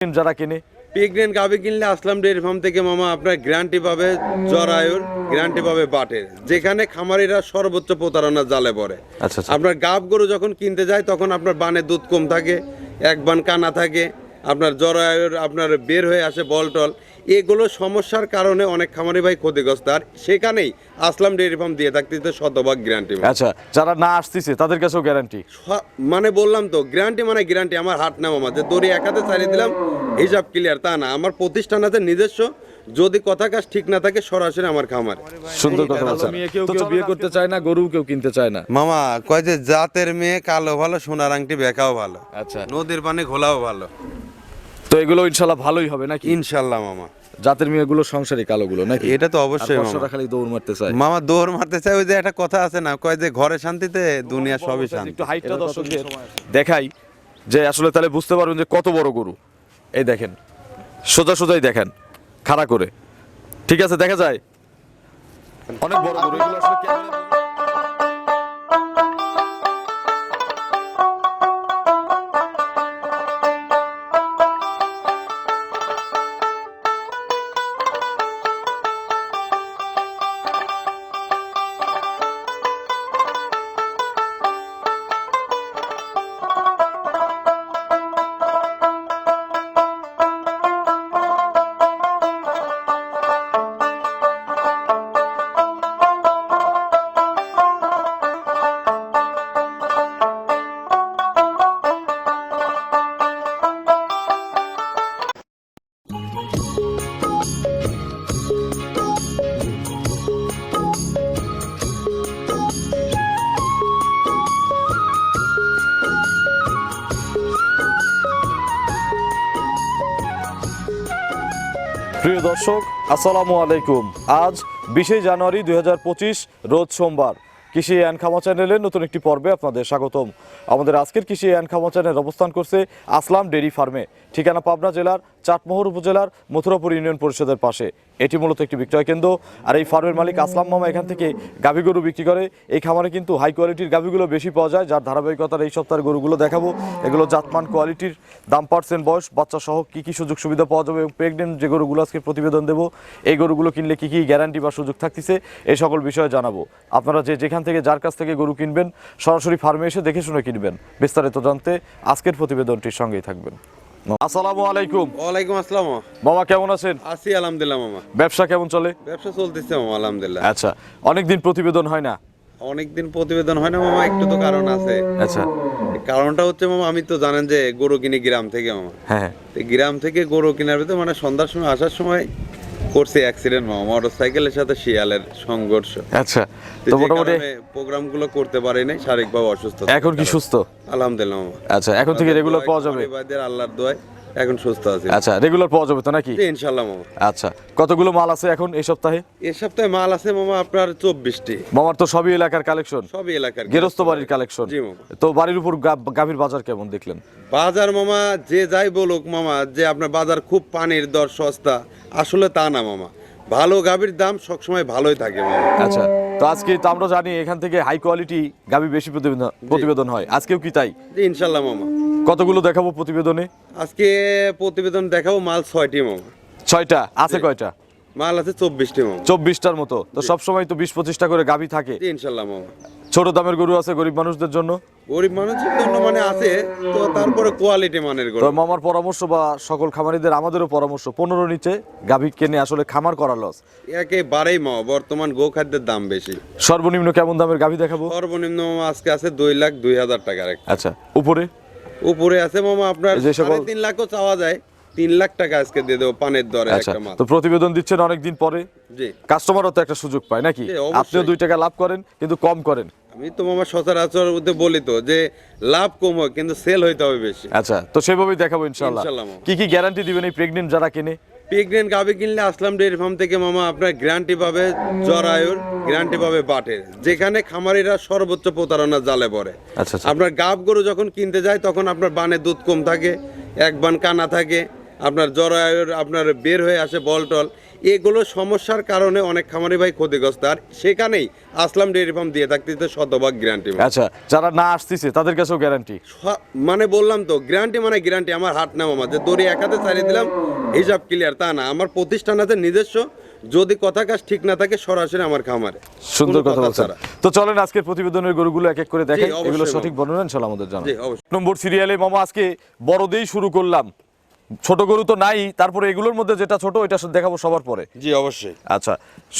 যারা কিনে। প্রেগনেন্ট গাভি কিনলে আসলাম ডেয়ারি ফার্ম থেকে মামা আপনার গ্যারান্টি পাবে জরায়ুর গ্যারান্টি পাবে বাটের। যেখানে খামারিরা সর্বোচ্চ প্রতারণা জালে পড়ে। আচ্ছা আচ্ছা। আপনার গাব গরু যখন কিনতে যায় তখন আপনার বানে দুধ কম থাকে এক বান কানা থাকে আপনার জরায়ুর আপনার বের হয়ে আসে বলটল এগুলো সমস্যার কারণে অনেক খামারি ভাই ক্ষতিগ্রস্ত। আর সেখানেই আসলাম ডেয়ারি ফার্ম দিয়ে থাকতেছে শতভাগ গ্যারান্টি আচ্ছা যারা না আসতেছে তাদের কাছেও গ্যারান্টি? মানে বললাম তো গ্যারান্টি মানে গ্যারান্টি আমার হাট না মামা যে দড়ি এক হাতে চালিয়ে দিলাম হিসাব ক্লিয়ার তা না। আমার প্রতিষ্ঠান আছে নিজস্ব যদি কথা কাজ ঠিক না থাকে সরাসরি আমার খামার। সুন্দর কথা বলছেন। মেয়ে কেউ কেউ বিয়ে করতে চায় না গরু কেউ কিনতে চায় না। মামা কয় যে জাতের মেয়ে কালো ভালো সোনার আংটি বেকাও ভালো। আচ্ছা। নদীর পানি ঘোলাও ভালো। তো এগুলো ইনশাল্লাহ ভালোই হবে নাকি? ইনশাল্লাহ মামা। জাতের মেয়েগুলো সংসারী কালোগুলো নাকি? এটা তো অবশ্যই মামা। খালি দৌড় মারতে চায়। মামা দৌড় মারতে চাই ওই যে একটা কথা আছে না কয় যে ঘরে শান্তিতে দুনিয়া সবই শান্তি একটু হাইটটা দর্শকদের দেখাই যে আসলে তাহলে বুঝতে পারবেন যে কত বড় গরু। এই দেখেন সোজা সোজাই দেখেন খাড়া করে। ঠিক আছে দেখা যায়? অনেক বড় গরু এগুলো আসলে আসসালামু আলাইকুম। আজ বিশে জানুয়ারি দু হাজার পঁচিশ, রোজ সোমবার। কৃষি অ্যান্ড খামা চ্যানেলের নতুন একটি পর্বে আপনাদের স্বাগতম। আমাদের আজকের কৃষি অ্যান্ড খামা চ্যানেল অবস্থান করছে আসলাম ডেরি ফার্মে। ঠিকানা পাবনা জেলার, চাটমোহর উপজেলার, মথুরাপুর ইউনিয়ন পরিষদের পাশে। এটি মূলত একটি বিক্রয় কেন্দ্র। আর এই ফার্মের মালিক আসলাম মামা এখান থেকে গাভী গরু বিক্রি করে। এই খামারে কিন্তু হাই কোয়ালিটির গাভীগুলো বেশি পাওয়া যায়, যার ধারাবাহিকতার এই সপ্তাহের গরুগুলো দেখাবো। এগুলো জাতমান কোয়ালিটির দাম পার্সেন্ট বয়স বাচ্চা সহ কী কী সুযোগ সুবিধা পাওয়া যাবে এবং প্রেগনেন্ট যে গরুগুলো আজকে প্রতিবেদন দেবো, এই গরুগুলো কিনলে কী কী গ্যারান্টি বা সুযোগ থাকতেছে, এই সকল বিষয়ে জানাব। আপনারা যে যেখান থেকে, যার কাছ থেকে গরু কিনবেন, সরাসরি ফার্মে এসে দেখে শুনে কিনবেন। বিস্তারিত জানতে আজকের প্রতিবেদনটির সঙ্গেই থাকবেন। আসসালামু আলাইকুম। ওয়ালাইকুম আসসালাম। মামা। কেমন আছেন? আছি আলহামদুলিল্লাহ মামা। ব্যবসা কেমন চলে? ব্যবসা চলতেছে মামা আলহামদুলিল্লাহ। আচ্ছা অনেকদিন প্রতিবেদন হয় না? অনেকদিন প্রতিবেদন হয় না মামা একটু তো কারণ আছে। আচ্ছা। কারণটা হচ্ছে মামা আমি তো জানেন যে গরু কিনি গ্রাম থেকে মামা। হ্যাঁ গ্রাম থেকে গরু কেনার ভিতরে মানে সন্ধ্যার সময় আসার সময় করছে অ্যাক্সিডেন্ট মামা মোটর সাইকেলের সাথে শিয়ালের সংঘর্ষ। আচ্ছা তো মোটামুটি প্রোগ্রামগুলো করতে পারি নাই শারীরিকভাবে অসুস্থ এখন কি সুস্থ? আলহামদুলিল্লাহ। মামা আচ্ছা এখন থেকে রেগুলার পাওয়া যাবে? আল্লাহর দোয়ায় এখন সুস্থ আছি। আচ্ছা রেগুলার পাওয়া যাবে তো নাকি? ইনশাল্লাহ মামা। আচ্ছা কতগুলো মাল আছে এখন এই সপ্তাহে? এ সপ্তাহে মাল আছে মামা আপনার চব্বিশটি। মামার তো সবই এলাকার কালেকশন সবই এলাকার গেরস্ত বাড়ির কালেকশন জি মামা। তো বাড়ির উপর গাভীর বাজার কেমন দেখলেন? বাজার মামা যে যাই বলুক মামা যে আপনার বাজার খুব পানির দর সস্তা আসলে তা না মামা। ভালো গাভীর দাম সবসময় ভালোই থাকে আচ্ছা তো আজকে তো আমরা জানি এখান থেকে হাই কোয়ালিটি গাভী বেশি প্রতিবেদন প্রতিবেদন হয়। আজকেও কি তাই? ইনশাল্লাহ মামা। কতগুলো দেখাবো প্রতিবেদনে? আজকে প্রতিবেদন দেখাবো মাল ছয়টি মামা। ছয়টা? আছে কয়টা? মাল আছে চব্বিশটি মামা। চব্বিশটার মতো। তো সবসময় তো বিশ পঁচিশটা করে গাভী থাকে। ইনশাল্লাহ মামা। ছোট দামের গরু আছে গরিব মানুষদের জন্য? গরিব মানুষের জন্য মানে আছে তো তারপরে কোয়ালিটি মানের তো গরু। মামার পরামর্শ বা সকল খামারিদের আমাদেরও পরামর্শ পনেরো নিচে গাভী কেনে আসলে খামার করা লস একেবারেই মামা বর্তমান গো খাদ্যের দাম বেশি। সর্বনিম্ন কেমন দামের গাভী দেখাবো? সর্বনিম্ন আজকে আছে দুই লাখ দুই হাজার টাকার। আচ্ছা উপরে? উপরে আছে মামা আপনার সাড়ে তিন লাখও চাওয়া যায়। তিন লাখ টাকা আজকে দিয়ে দেবো পানের দরে আচ্ছা তো প্রতিবেদন দিচ্ছেন অনেকদিন পরে। জি। কাস্টমারও তো একটা সুযোগ পায় নাকি? আপনিও দুই টাকা লাভ করেন কিন্তু কম করেন। আমি তো মামা সচরাচর মধ্যে বলি তো যে লাভ কম হয় কিন্তু সেল হইতে হবে বেশি। আচ্ছা তো সেভাবেই দেখাবো ইনশাল্লাহ, কি কি গ্যারান্টি দিবেন এই প্রেগনেন্ট যারা কিনে? প্রেগনেন্ট গাভি কিনলে আসলাম ডেয়ারি ফার্ম থেকে মামা আপনার গ্যারান্টি পাবে জরায়ুর গ্যারান্টি পাবে বাটের। যেখানে খামারিরা সর্বোচ্চ প্রতারণার জালে পড়ে। আচ্ছা আচ্ছা। আপনার গাভ গরু যখন কিনতে যায় তখন আপনার বানে দুধ কম থাকে এক বান কানা থাকে আপনার জরায়ুর আপনার বের হয়ে আসে বলটল এগুলো সমস্যার কারণে অনেক খামারি ভাই ক্ষতিগ্রস্ত। আর সেখানেই আসলাম ডেয়ারি ফার্ম দিয়ে থাকতেছে শতভাগ গ্যারান্টি আচ্ছা যারা না আসতেছে তাদের কাছেও গ্যারান্টি মানে বললাম তো গ্যারান্টি মানে গ্যারান্টি আমার হাট নাম আমার। যে দড়ি এক হাতে চালিয়ে দিলাম হিসাব ক্লিয়ার তা না। আমার প্রতিষ্ঠান আছে নিজস্ব যদি কথা কাজ ঠিক না থাকে সরাসরি আমার খামারে। সুন্দর কথা বলছেন। তো চলেন আজকের প্রতিবেদনের গরুগুলো এক এক করে দেখেন এগুলো সঠিক বর্ণনা ইনশাল্লাহ আমাদের জানান জি অবশ্যই। নম্বর সিরিয়ালে মামা আজকে বড় দিয়েই শুরু করলাম। ছোট গরু তো নাই তারপরে এগুলোর মধ্যে যেটা ছোট ওইটা দেখাবো সবার পরে। জি অবশ্যই। আচ্ছা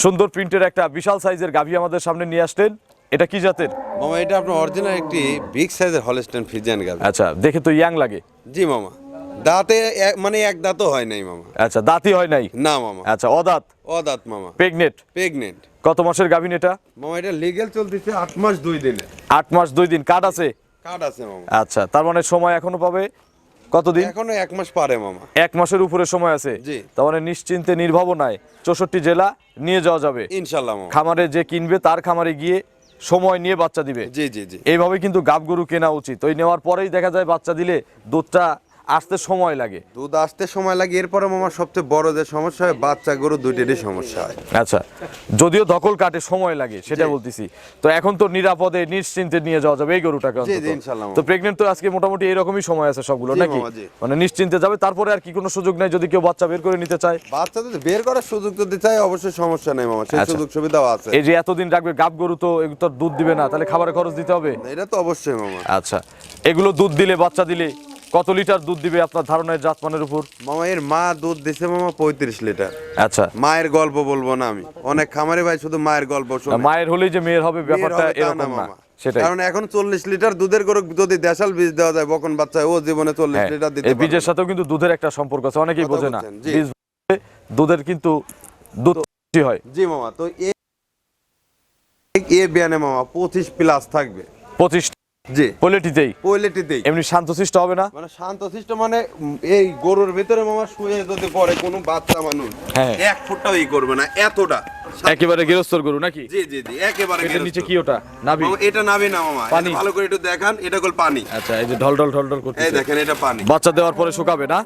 সুন্দর প্রিন্টের একটা বিশাল সাইজের গাভী আমাদের সামনে নিয়ে আসলেন। এটা কি জাতের? মামা এটা আপনার অরিজিনাল একটি বিগ সাইজের হলস্টেন ফিজিয়ান গাবি আচ্ছা দেখে তো ইয়াং লাগে। জি মামা। দাঁতে মানে এক দাঁতও হয় নাই মামা। আচ্ছা দাঁতই হয় নাই? না মামা। আচ্ছা অদাঁত? ও দাঁত মামা। প্রেগনেট প্রেগনেন্ট কত মাসের গাভিন এটা? মামা এটা লিগেল চলতেছে আট মাস দুই দিনে। আট মাস দুই দিন। কার্ড আছে? কার্ড আছে মামা। আচ্ছা তার মানে সময় এখনও পাবে? কতদিন? এখনও এক মাস পারে মামা। এক মাসের উপরে সময় আছে। তার মানে নিশ্চিন্তে নির্ভাবনায় চৌষট্টি জেলা নিয়ে যাওয়া যাবে। ইনশাল্লাহ মামা। খামারে যে কিনবে তার খামারে গিয়ে সময় নিয়ে বাচ্চা দিবে। জি জি জি। এইভাবে কিন্তু গাব গরু কেনা উচিত। ওই নেওয়ার পরেই দেখা যায় বাচ্চা দিলে দুধটা আসতে সময় লাগে। দুধ আসতে সময় লাগে এরপরে মামা সবচেয়ে বড় যে সমস্যা হয় বাচ্চা গরু দুইটারই সমস্যা হয়। আচ্ছা যদিও ধকল কাটে সময় লাগে সেটা বলতেছি। তো এখন তো নিরাপদে নিশ্চিন্তে নিয়ে যাওয়া যাবে এই গরুটাকে। তো প্রেগনেন্ট তো আজকে মোটামুটি এরকমই সময় আছে সবগুলো নাকি? মানে নিশ্চিন্তে যাবে তারপরে আর কি কোনো সুযোগ নাই যদি কেউ বাচ্চা বের করে নিতে চায়? বাচ্চা যদি বের করার সুযোগ যদি চায় অবশ্যই সমস্যা নেই মামা সেই আচ্ছা। সুযোগ সুবিধাও আছে। এই যে এতদিন রাখবে গাব গরু তো তো দুধ দিবে না তাহলে খাবারের খরচ দিতে হবে? এটা তো অবশ্যই মামা। আচ্ছা এগুলো দুধ দিলে বাচ্চা দিলে কত লিটার দুধ দিবে আপনার ধারণার জাতমানের উপর? মামা এর মা দুধ দিছে মামা পঁয়ত্রিশ লিটার। আচ্ছা। মায়ের গল্প বলব না আমি। অনেক খামারে ভাই শুধু মায়ের গল্প শোনে। মায়ের হলেই যে মেয়ের হবে ব্যাপারটা এরকম না। সেটাই। কারণ এখন চল্লিশ লিটার দুধের গরু যদি দেশাল বীজ দেওয়া যায় বকন বাচ্চা ও জীবনে চল্লিশ হ্যাঁ, লিটার দিতে এই বীজের। সাথেও কিন্তু দুধের একটা সম্পর্ক আছে অনেকেই বোঝে না। বীজ দুধের কিন্তু দুধ হয়। জি মামা তো এ বিয়ানে মামা পঁচিশ প্লাস থাকবে। পঁচিশ জি। এমনি শান্তশিষ্ট হবে না? মানে শান্তশিষ্ট মানে এই গরুর ভিতরে মামা শুয়ে যদি পড়ে কোনো বাচ্চা মানুষ হ্যাঁ। এক ফুটটাও ই করবে না এতটা। একেবারে গৃহস্থর গরু নাকি? জি জি জি একেবারে নিচে কি ওটা? এটা নাবে না মামা পানি। ভালো করে একটু দেখান এটা পানি। আচ্ছা এই যে ঢল ঢল ঢল ঢল করতে এই দেখেন এটা পানি। বাচ্চা দেওয়ার পরে শুকাবে না?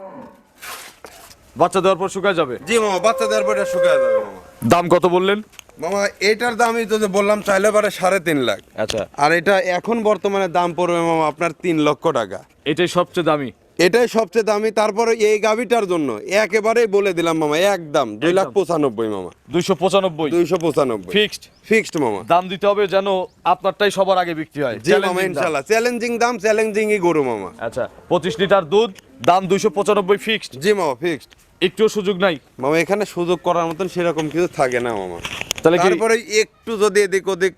বাচ্চা দেওয়ার পর শুকায় যাবে? জি মামা বাচ্চা দেওয়ার পর এটা শুকায় যাবে মামা। দাম কত বললেন? মামা এটার দাম আমি যদি বললাম চাইলে পারে সাড়ে তিন লাখ। আচ্ছা। আর এটা এখন বর্তমানে দাম পড়বে মামা আপনার তিন লক্ষ টাকা। এটাই সবচেয়ে দামি? এটাই সবচেয়ে দামি তারপরে এই গাভিটার জন্য একেবারেই বলে দিলাম মামা একদম দুই লাখ পঁচানব্বই মামা। দুইশো পঁচানব্বই? দুইশো পঁচানব্বই। ফিক্সড ফিক্সড মামা। দাম দিতে হবে যেন আপনারটাই সবার আগে বিক্রি হয়। জি মামা। ইনশাল্লাহ চ্যালেঞ্জিং দাম। চ্যালেঞ্জিংই গরু মামা। আচ্ছা পঁচিশ লিটার দুধ দাম দুইশো পঁচানব্বই ফিক্সড জি মামা ফিক্সড একটুও সুযোগ নাই। মামা এখানে সুযোগ করার মতন সেরকম কিছু থাকে না মামা। তাহলে কি তারপরে একটু যদি এদিক ওদিক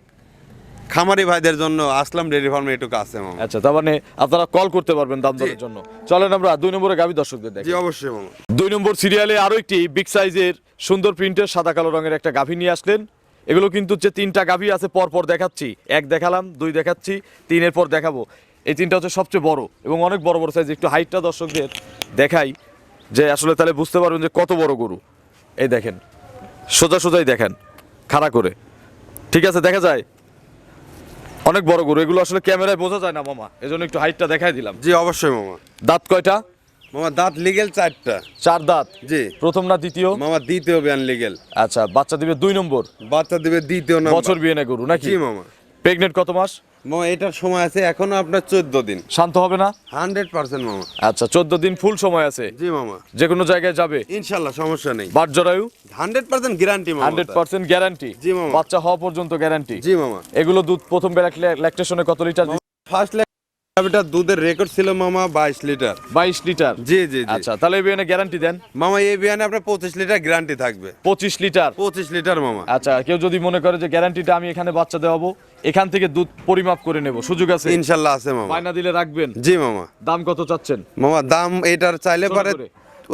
খামারি ভাইদের জন্য আসলাম ডেয়ারি ফার্মে এটুকু আছে মামা। আচ্ছা তার মানে আপনারা কল করতে পারবেন দাম দরের জন্য। চলেন আমরা দুই নম্বরে গাভী দর্শকদের দেখি। জি অবশ্যই মামা। দুই নম্বর সিরিয়ালে আরও একটি বিগ সাইজের সুন্দর প্রিন্টের সাদা কালো রঙের একটা গাভী নিয়ে আসলেন। এগুলো কিন্তু যে তিনটা গাভী আছে পর পর দেখাচ্ছি। এক দেখালাম দুই দেখাচ্ছি তিনের পর দেখাবো। এই তিনটা হচ্ছে সবচেয়ে বড় এবং অনেক বড় বড় সাইজ একটু হাইটটা দর্শকদের দেখাই। যে আসলে তাহলে বুঝতে পারবেন যে কত বড় গরু। এই দেখেন সোজা সোজাই দেখেন খাড়া করে। ঠিক আছে দেখা যায়। অনেক বড় গরু এগুলো আসলে ক্যামেরায় বোঝা যায় না মামা এজন্য একটু হাইটটা দেখাই দিলাম। জি অবশ্যই মামা। দাঁত কয়টা? মামা দাঁত লিগেল চারটা। চার দাঁত? জি। প্রথম না দ্বিতীয়? মামা দ্বিতীয় বিয়ান লিগেল আচ্ছা বাচ্চা দিবে দুই নম্বর? বাচ্চা দিবে দ্বিতীয় নাম্বার। বছর বিয়ে না গরু নাকি? জি মামা। প্রেগনেন্ট কত মাস? এটার সময় আছে এখনও আপনার চোদ্দ দিন। শান্ত হবে না? হান্ড্রেড পার্সেন্ট মামা। আচ্ছা চোদ্দ দিন ফুল সময় আছে? জি মামা। যে কোনো জায়গায় যাবে? ইনশাল্লাহ সমস্যা নেই। বাট জরায়ু hundred percent guarantee hundred percent guarantee জি, মামা। বাচ্চা হওয়া পর্যন্ত গ্যারান্টি জি মামা। এগুলো দুধ প্রথম ল্যাকটেশনে কত লিটার ফার্স্ট ল্যাবটা দুধের রেকর্ড ছিল মামা বাইশ লিটার। বাইশ লিটার? জি জি আচ্ছা তাহলে বিয়ে গ্যারান্টি দেন। মামা এই বিয়ানে আপনার পঁচিশ লিটার গ্যারান্টি থাকবে। পঁচিশ লিটার? পঁচিশ লিটার মামা। আচ্ছা কেউ যদি মনে করে যে গ্যারান্টিটা আমি এখানে বাচ্চা দেওয়াবো এখান থেকে দুধ পরিমাপ করে নেব। সুযোগ আছে? ইনশাল্লাহ আছে মামা। বায়না দিলে রাখবেন। জি মামা। দাম কত চাচ্ছেন? মামা দাম এটার চাইলে পারে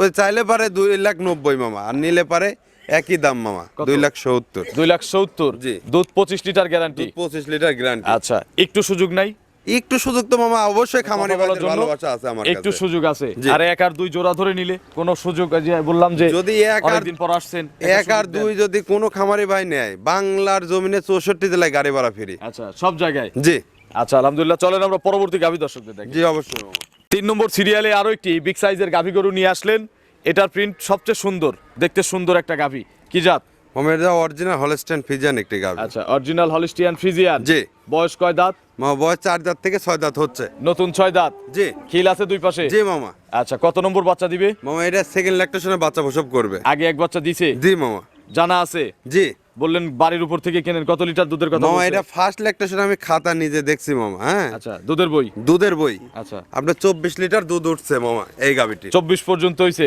ওই চাইলে পারে দুই লাখ নব্বই মামা আর নিলে পারে একই দাম মামা? দুই লাখ সত্তর। দুই লাখ সত্তর? জি। দুধ পঁচিশ লিটার গ্যারান্টি পঁচিশ লিটার গ্যারান্টি আচ্ছা একটু সুযোগ নাই? একটু সুযোগ তো মামা অবশ্যই খামারি বলার ভাইদের ভালোবাসা আছে আমার একটু সুযোগ আছে। আর এক আর দুই জোড়া ধরে নিলে কোনো সুযোগ বললাম যে যদি এক আর- অনেকদিন পর আসছেন এক আর দুই যদি কোনো খামারি ভাই নেয় বাংলার জমিনে চৌষট্টি জেলায় গাড়ি ভাড়া ফ্রি। আচ্ছা সব জায়গায়? জি। আচ্ছা আলহামদুলিল্লাহ চলেন আমরা পরবর্তী গাভী দর্শকদের দেখি। জি অবশ্যই তিন নম্বর সিরিয়ালে আরও একটি বিগ সাইজের গাভী গরু নিয়ে আসলেন। এটার প্রিন্ট সবচেয়ে সুন্দর দেখতে সুন্দর একটা গাভী। কি জাত? এটা অরিজিনাল হলস্টিয়ান ফিজিয়ান একটি গাভি আচ্ছা অরিজিনাল হলস্টিয়ান ফ্রিজিয়ান জি। বয়স কয় দাঁত? মামা বয়স চার দাঁত থেকে ছয় দাঁত হচ্ছে। নতুন ছয় দাঁত? জি। খিল আছে দুই পাশে? জি মামা। আচ্ছা কত নম্বর বাচ্চা দিবে? মামা এটা সেকেন্ড ল্যাকটেশনে বাচ্চা প্রসব করবে। আগে এক বাচ্চা দিছে? জি মামা। জানা আছে? জি। বললেন বাড়ির উপর থেকে কেনেন? কত লিটার দুধের কথা মামা এটা ফার্স্ট ল্যাকটেশনে আমি খাতা নিজে দেখছি মামা হ্যাঁ? আচ্ছা দুধের বই? দুধের বই। আচ্ছা। আপনার চব্বিশ লিটার দুধ উঠছে মামা এই গাভিটি। চব্বিশ পর্যন্ত হইছে?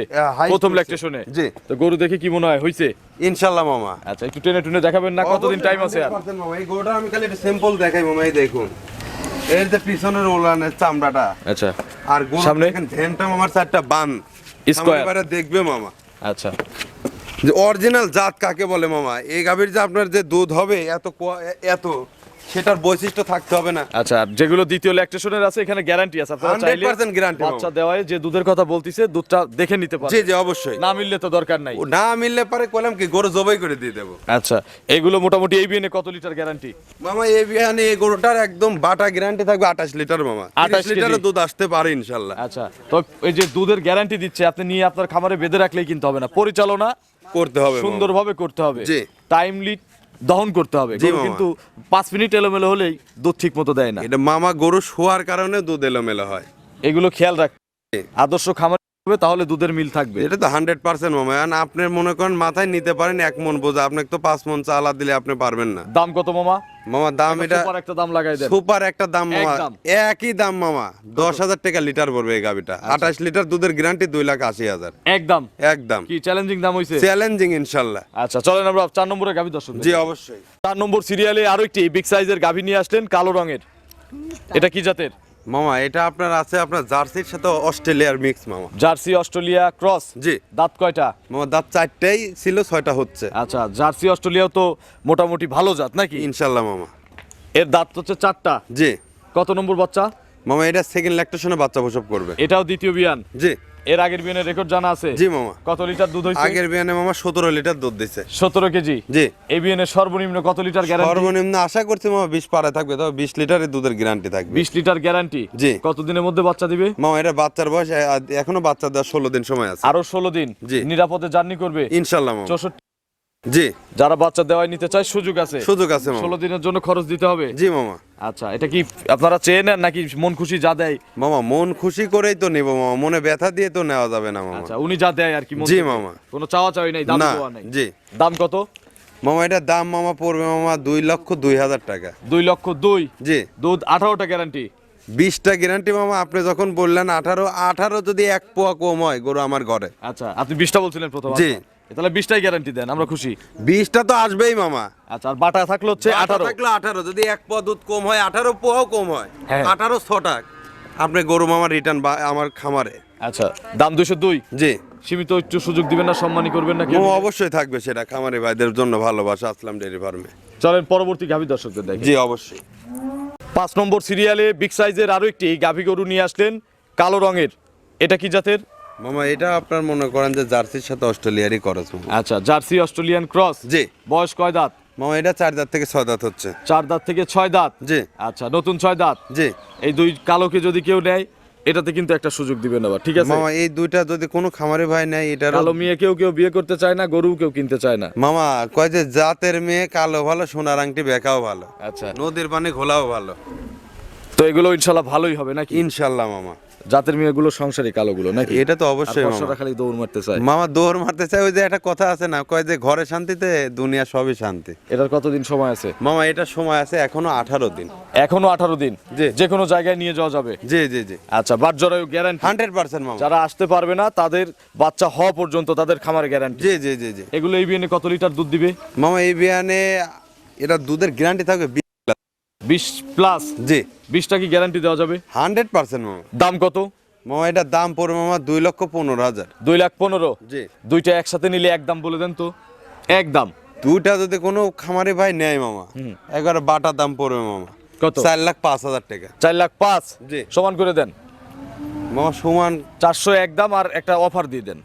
প্রথম। ল্যাকটেশনে জি। তো গরু দেখে কি মনে হয় হইছে? ইনশাল্লাহ মামা। আচ্ছা একটু টেনে টুনে দেখাবেন না কতদিন টাইম আছে আর? 100% মামা এই গরুটা আমি খালি একটা স্যাম্পল দেখাই মামা এই দেখুন। এর যে পিছনের ওলানের চামড়াটা আচ্ছা। আর গরু সামনে? দেখেন ধ্যানটা মামার চারটা বান। এবারে দেখবে মামা। আচ্ছা। যে অরিজিনাল জাত কাকে বলে মামা? এই গাভীর যে আপনার যে দুধ হবে এত এত সেটার বৈশিষ্ট্য থাকতে হবে না। আচ্ছা যেগুলো দ্বিতীয় ল্যাকটেশনের আছে এখানে গ্যারান্টি আছে। আপনারা চাইলে 100% guarantee, বাচ্চা দেওয়ায় যে দুধের কথা বলতিছে দুধটা দেখে নিতে জি পারে জি অবশ্যই। না মিললে তো দরকার নাই। না মিললে পারে কলাম কি গরু জবাই করে দিয়ে দেবো। আচ্ছা এগুলো মোটামুটি এই বিএনে কত লিটার গ্যারান্টি মামা এই বিহানে এই গরুটার একদম বাটা গ্যারান্টি থাকবে আঠাশ লিটার মামা। 28 আঠাশ লিটারের দুধ আসতে পারে ইনশাল্লাহ। আচ্ছা তো এই যে দুধের গ্যারান্টি দিচ্ছে আপনি নিয়ে আপনার খামারে বেঁধে রাখলেই কিনতে হবে না। পরিচালনা করতে হবে। সুন্দরভাবে করতে হবে। জি। টাইমলি দহন করতে হবে। কিন্তু পাঁচ মিনিট এলোমেলো হলেই দুধ ঠিক মতো দেয় না। এটা মামা গরু শোয়ার কারণে দুধ এলোমেলো হয়। এগুলো খেয়াল রাখতে আদর্শ খামার হবে তাহলে দুধের মিল থাকবে। এটা তো হান্ড্রেড পার্সেন্ট মামা এখন আপনি মনে করেন মাথায় নিতে পারেন এক মন বোঝা। আপনাকে তো পাঁচ মন চালা দিলে আপনি পারবেন না। দাম কত মামা? মামা দাম এটা সুপার একটা দাম লাগাই দেন। সুপার একটা দাম মামা। একই দাম মামা। দশ হাজার টাকা লিটার পড়বে এই গাবিটা আঠাশ লিটার দুধের গ্যারান্টি দুই লাখ আশি হাজার। একদম। একদম। কি চ্যালেঞ্জিং দাম হইছে? চ্যালেঞ্জিং ইনশাল্লাহ। আচ্ছা চলেন আমরা চার নম্বরে গাভী দর্শক জি অবশ্যই। চার নম্বর সিরিয়ালে আরও একটি বিগ সাইজের গাভী নিয়ে আসলেন কালো রঙের। এটা কি জাতের? মামা এটা আপনার আছে আপনার জার্সির সাথে অস্ট্রেলিয়ার মিক্স মামা। Jersey Australia cross? জি। দাঁত কয়টা? মামা দাঁত চারটাই ছিল ছয়টা হচ্ছে। আচ্ছা জার্সি অস্ট্রেলিয়াও তো মোটামুটি ভালো জাত নাকি? ইনশাল্লাহ মামা। এর দাঁত হচ্ছে চারটা। জি। কত নম্বর বাচ্চা? মামা এটা সেকেন্ড ল্যাকটেশনে বাচ্চা প্রসব করবে। এটাও দ্বিতীয় বিয়ান? জি। এর আগের বিয়ানে রেকর্ড জানা আছে? জি মামা। কত লিটার দুধ হয়েছে আগের বিয়ানে মামা সতেরো লিটার দুধ দিছে। সতেরো কেজি? জি। এই বিয়ানে সর্বনিম্ন কত লিটার গ্যারান্টি সর্বনিম্ন আশা করছি মামা বিশ পারে থাকবে তবে বিশ লিটারের দুধের গ্যারান্টি থাকবে। বিশ লিটার গ্যারান্টি জি। কতদিনের মধ্যে বাচ্চা দিবে? মামা এটা বাচ্চার বয়স এখনও বাচ্চা দেওয়ার ষোলো দিন সময় আছে। আরও ষোলো দিন? জি। নিরাপদে জার্নি করবে? ইনশাল্লাহ মামা। চৌষট্টি জি। যারা বাচ্চা দেওয়াই নিতে চায় সুযোগ আছে। সুযোগ আছে মামা। ষোলো দিনের জন্য খরচ দিতে হবে? জি মামা। আচ্ছা এটা কি আপনারা চেয়ে নেন নাকি মন খুশি যা দেয়? মামা মন খুশি করেই তো নেব মামা। মনে ব্যথা দিয়ে তো নেওয়া যাবে না মামা। আচ্ছা উনি যা দেয় আর কি জি মামা। কোনো চাওয়া চাওয়ি নাই দাম দেওয়া নাই। জি। দাম কত? মামা এটার দাম মামা পড়বে মামা দুই লক্ষ দুই হাজার টাকা। দুই লক্ষ দুই? জি। দুধ আঠারোটা গ্যারান্টি বিশটা গ্যারান্টি মামা আপনি যখন বললেন আঠারো আঠারো যদি এক পোয়া কম হয় গরু আমার ঘরে। আচ্ছা আপনি বিশটা বলছিলেন প্রথম জি। তাহলে বিশটাই গ্যারান্টি দেন আমরা খুশি। বিশটা তো আসবেই মামা। আচ্ছা আর বাটা থাকল হচ্ছে আঠারো। থাকল আঠারো যদি এক পোয়া দুধ কম হয় আঠারো পোয়াও কম হয়। হ্যাঁ। আঠারো ছটা। আপনি গরু মামা রিটার্ন বা আমার খামারে। আচ্ছা দাম দুইশো দুই? জি। সীমিত একটু সুযোগ দিবেন না সম্মানী করবেন না কেউ? অবশ্যই থাকবে সেটা খামারে ভাইদের জন্য ভালোবাসা আসলাম ডেয়ারি ফার্মে চলেন পরবর্তী গাভী দর্শকদের দেখি। জি অবশ্যই। পাঁচ নম্বর সিরিয়ালে বিগ সাইজের আরও একটি গাভী গরু নিয়ে আসলেন কালো রঙের। এটা কি জাতের? মামা এটা আপনার মনে করেন যে জার্সির সাথে অস্ট্রেলিয়ারই মামা। আচ্ছা জার্সি অস্ট্রেলিয়ান ক্রস? জি। বয়স কয় দাঁত? মামা এটা চার দাঁত থেকে ছয় দাঁত হচ্ছে। চার দাঁত থেকে ছয় দাঁত? জি। আচ্ছা নতুন ছয় দাঁত? জি। এই দুই কালোকে যদি কেউ নেয় এটাতে কিন্তু একটা সুযোগ দিবেন আবার ঠিক আছে? মামা এই দুইটা যদি কোনো খামারে ভাই নেয় এটা কালো মেয়ে কেউ কেউ বিয়ে করতে চায় না গরু কেউ কিনতে চায় না। মামা কয় যে জাতের মেয়ে কালো ভালো সোনার আংটি বেকাও ভালো। আচ্ছা। নদীর পানি ঘোলাও ভালো। তো এগুলো ইনশাল্লাহ ভালোই হবে নাকি? ইনশাল্লাহ মামা। জাতের মেয়েগুলো সংসারী কালোগুলো নাকি? এটা তো অবশ্যই মামা। খালি দৌড় মারতে চায়। মামা দৌড় মারতে চাই ওই যে একটা কথা আছে না কয় যে ঘরে শান্তিতে দুনিয়া সবই শান্তি। এটার কতদিন সময় আছে? মামা এটা সময় আছে এখনও আঠারো দিন। এখনও আঠারো দিন? জি। যে কোনো জায়গায় নিয়ে যাওয়া যাবে? জি জি জি। আচ্ছা বাট জরায়ু গ্যারান্টি হান্ড্রেড পার্সেন্ট মামা। যারা আসতে পারবে না তাদের বাচ্চা হওয়া পর্যন্ত তাদের খামারে গ্যারান্টি জি জি জি জি। এগুলো এই বিয়ে কত লিটার দুধ দিবে? মামা এই বিয়ানে এটা দুধের গ্যারান্টি থাকবে বিশ প্লাস জি। বিশটা কি গ্যারান্টি দেওয়া যাবে? হান্ড্রেড পার্সেন্ট মামা। দাম কত? মামা এটার দাম পড়বে মামা দুই লক্ষ পনেরো হাজার। দুই লাখ পনেরো? জি। দুইটা একসাথে নিলে এক দাম বলে দেন তো। এক দাম। দুইটা যদি কোনো খামারে ভাই নেয় মামা একবারে বাটার দাম পড়বে মামা। কত? চার লাখ পাঁচ হাজার টাকা। চার লাখ পাঁচ? জি। সমান করে দেন। মামা সমান চারশো এক দাম আর একটা অফার দিয়ে দেন।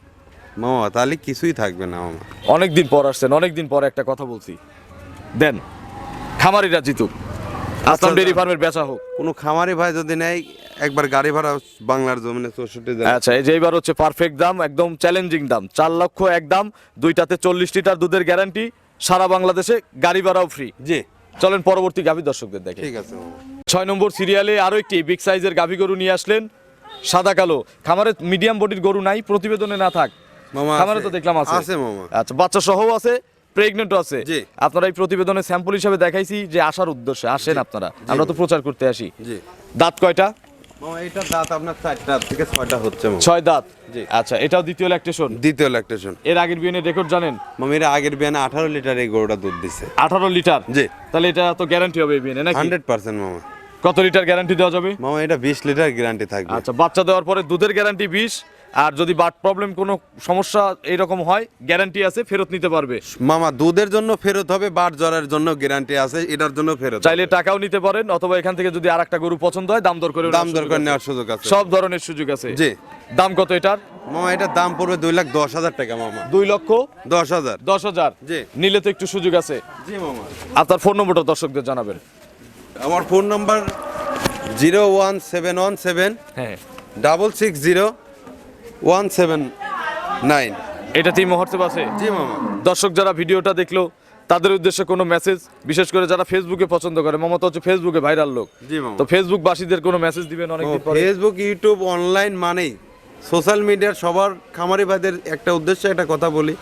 মামা তাহলে কিছুই থাকবে না মামা। অনেক দিন পর আসছেন অনেক দিন পর একটা কথা বলছি। দেন খামারিরা জিতুক। আসলাম আচ্ছা, ডেরি ফার্মের বেচা হোক। কোনো খামারে ভাই যদি নেয় একবার গাড়ি ভাড়া বাংলার জমিনে চৌষট্টি জেলা আচ্ছা এই যে এইবার হচ্ছে পারফেক্ট দাম একদম চ্যালেঞ্জিং দাম। চার লক্ষ এক দাম দুইটাতে চল্লিশ লিটার দুধের গ্যারান্টি সারা বাংলাদেশে গাড়ি ভাড়াও ফ্রি জি। চলেন পরবর্তী গাভী দর্শকদের দেখে। ঠিক আছে ছয় নম্বর সিরিয়ালে আরও একটি বিগ সাইজের গাভী গরু নিয়ে আসলেন সাদা কালো। খামারে মিডিয়াম বডির গরু নাই প্রতিবেদনে না থাক। মামা খামারে তো দেখলাম আছে। আছে মামা। আচ্ছা বাচ্চা সহও আছে। প্রেগনেন্টও আছে। আপনারা এই প্রতিবেদনে স্যাম্পল হিসাবে দেখাইছি যে আসার উদ্দেশ্যে। আসেন আপনারা। আমরা তো প্রচার করতে আসি। দাঁত কয়টা? এটা দাঁত আপনার চারটা থেকে ছয়টা হচ্ছে ছয় দাঁত? আচ্ছা এটাও দ্বিতীয় ল্যাকটেশন দ্বিতীয় ল্যাকটেশন এর আগের বিয়েনের রেকর্ড জানেন? মামা এর আগের বিয়ানে আঠারো লিটার এই গরুটা দুধ দিছে। আঠারো লিটার? জি। তাহলে এটা তো গ্যারান্টি হবে এই বিয়েনে নাকি? হান্ড্রেড পার্সেন্ট মামা। কত লিটার গ্যারান্টি দেওয়া যাবে? মামা এটা বিশ লিটার গ্যারান্টি থাকবে। আচ্ছা বাচ্চা দেওয়ার পরে দুধের গ্যারান্টি বিশ আর যদি বাট প্রবলেম কোনো সমস্যা এইরকম হয় গ্যারান্টি আছে ফেরত নিতে পারবে। মামা দুধের জন্য ফেরত হবে বাট জ্বরের জন্য গ্যারান্টি আছে এটার জন্য ফেরত চাইলে টাকাও নিতে পারেন অথবা এখান থেকে যদি আর একটা গরু পছন্দ হয় দাম দর করে দাম দরকার নেওয়ার সুযোগ আছে। সব ধরনের সুযোগ আছে। জি। দাম কত এটার? মামা এটার দাম পড়বে দুই লাখ দশ হাজার টাকা মামা। দুই লক্ষ দশ হাজার। দশ হাজার? জি। নিলে তো একটু সুযোগ আছে। জি মামা। আপনার ফোন নম্বরটা দর্শকদের জানাবেন। আমার phone number zero one seven one seven হ্যাঁ। Double six zero one seven nine. আছে? জি মামা। দর্শক যারা ভিডিওটা দেখল তাদের উদ্দেশ্যে কোনো মেসেজ বিশেষ করে যারা ফেসবুকে পছন্দ করে মমতা হচ্ছে ফেসবুকে ভাইরাল লোক। তো ফেসবুক বাসীদের কোনো মেসেজ দিবেন পরে? ফেসবুক ইউটিউব অনলাইন মানেই। সোশ্যাল মিডিয়ার সবার খামারি ভাইদের একটা উদ্দেশ্যে একটা কথা বলি।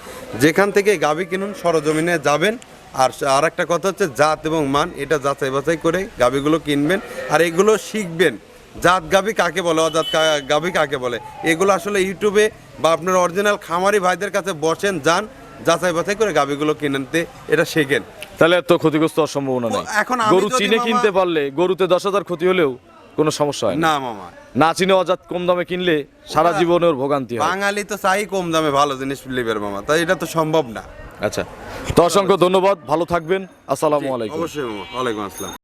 যেখান থেকে গাভী কিনুন সরজমিনে যাবেন। আর আর একটা কথা হচ্ছে জাত এবং মান। এটা যাচাই বাছাই করে গাভীগুলো কিনবেন। আর এগুলো শিখবেন। জাত গাভী কাকে বলে অজাত গাভী কাকে বলে? এগুলো আসলে ইউটিউবে বা আপনার অরিজিনাল খামারি ভাইদের কাছে বসেন যান যাচাই বাছাই করে গাভীগুলো কিনতে এটা শেখেন। তাহলে এত ক্ষতিগ্রস্ত হওয়ার সম্ভাবনা নাই। এখন গরু চিনে কিনতে পারলে গরুতে দশ হাজার ক্ষতি হলেও কোনো সমস্যা হয় না। না মামা। না চিনে অজাত কম দামে কিনলে সারা জীবনের ভোগান্তি হয়। বাঙালি তো চাই কম দামে ভালো জিনিস লিবের মামা। তাই এটা তো সম্ভব না। আচ্ছা। তো অসংখ্য ধন্যবাদ ভালো থাকবেন। আসসালামু আলাইকুম। অবশ্যই মামা। ওয়ালাইকুম আসসালাম।